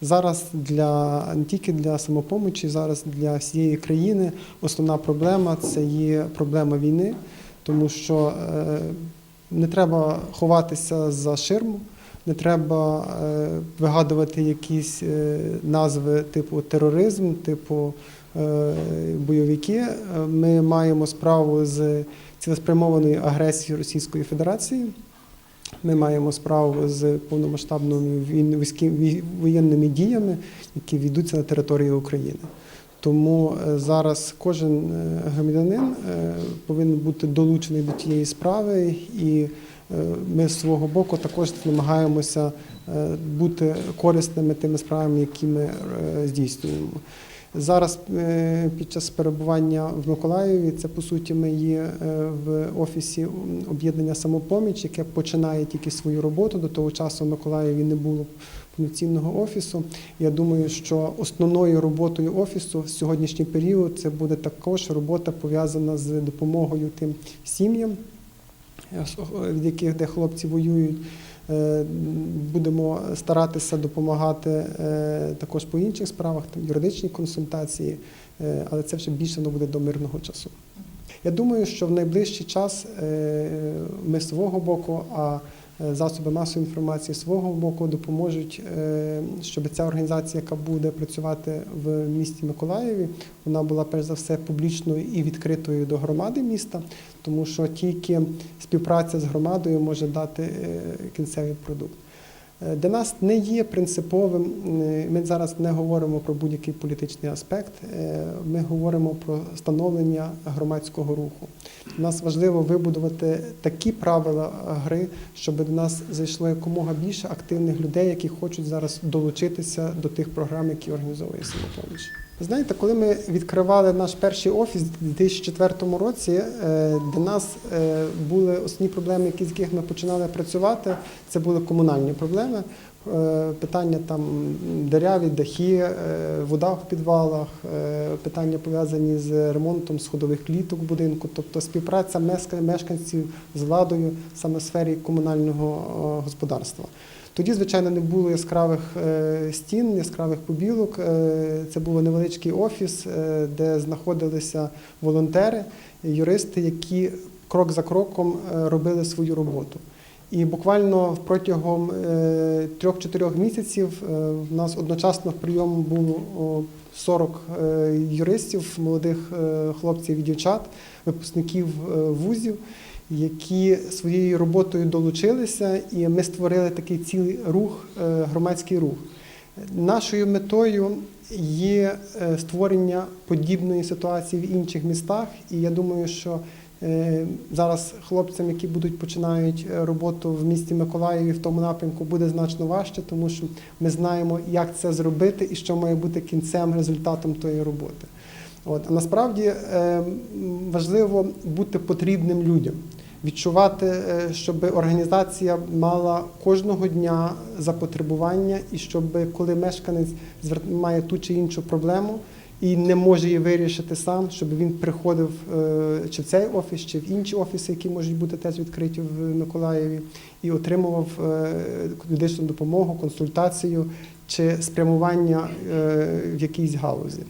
Зараз для не тільки для самопомочі, зараз для всієї країни основна проблема це є проблема війни, тому що е, не треба ховатися за ширму, не треба е, вигадувати якісь е, назви типу тероризм, типу бойовики. Ми маємо справу з цілеспрямованою агресією Російської Федерації. Ми маємо справу з повномасштабними воєнними діями, які ведуться на території України. Тому е, зараз кожен е, громадянин е, повинен бути долучений до тієї справи, і ми з свого боку також намагаємося бути корисними тими справами, які ми здійснюємо. Зараз е, під час перебування в Миколаєві, це по суті ми є е, в офісі об'єднання самопоміч, яке починає тільки свою роботу. До того часу в Миколаєві не було повноцінного офісу. Я думаю, що основною роботою офісу в сьогоднішній період це буде також робота пов'язана з допомогою тим сім'ям, е, від яких де хлопці воюють. Е, Будемо старатися допомагати е, також по інших справах, там юридичні консультації, е, але це вже більше воно буде до мирного часу. Я думаю, що в найближчий час ми свого боку, а засоби масової інформації свого боку допоможуть, е, щоб ця організація, яка буде працювати в місті Миколаєві, вона була перш за все публічною і відкритою до громади міста, тому що тільки співпраця з громадою може дати е, кінцевий продукт. Е, Для нас не є принциповим. е, Ми зараз не говоримо про будь-який політичний аспект. е, Ми говоримо про становлення громадського руху. Для нас важливо вибудувати такі правила гри, щоб до нас зайшло якомога більше активних людей, які хочуть зараз долучитися до тих програм, які організовує самопоміч. Знаєте, коли ми відкривали наш перший офіс у 2004 році, для нас були основні проблеми, які з яких ми починали працювати. Це були комунальні проблеми. Е, Питання там дереві, дахи, е, вода в підвалах, е, питання пов'язані з ремонтом сходових кліток будинку, тобто співпраця мешканців з владою саме в сфері комунального е, господарства. Тоді, звичайно, не було яскравих стін, яскравих побілок. Це був невеличкий офіс, де знаходилися волонтери, юристи, які крок за кроком робили свою роботу. І буквально протягом е, трьох-чотирьох місяців е, в нас одночасно в прийом було о, 40 е, юристів, молодих е, хлопців і дівчат, випускників е, вузів, які своєю роботою долучилися, і ми створили такий цілий рух, е, громадський рух. Нашою метою є е, створення подібної ситуації в інших містах, і я думаю, що е, зараз хлопцям, які будуть починають е, роботу в місті Миколаєві в тому напрямку, буде значно важче, тому що ми знаємо, як це зробити і що має бути кінцем результатом тої роботи. От. А насправді важливо бути потрібним людям, відчувати, е, щоб організація мала кожного дня запотребування, і щоб коли мешканець має ту чи іншу проблему і не може її вирішити сам, щоб він приходив е, чи в цей офіс, чи в інші офіси, які можуть бути теж відкриті в Миколаєві, і отримував е, медичну допомогу, консультацію чи спрямування в якійсь галузі.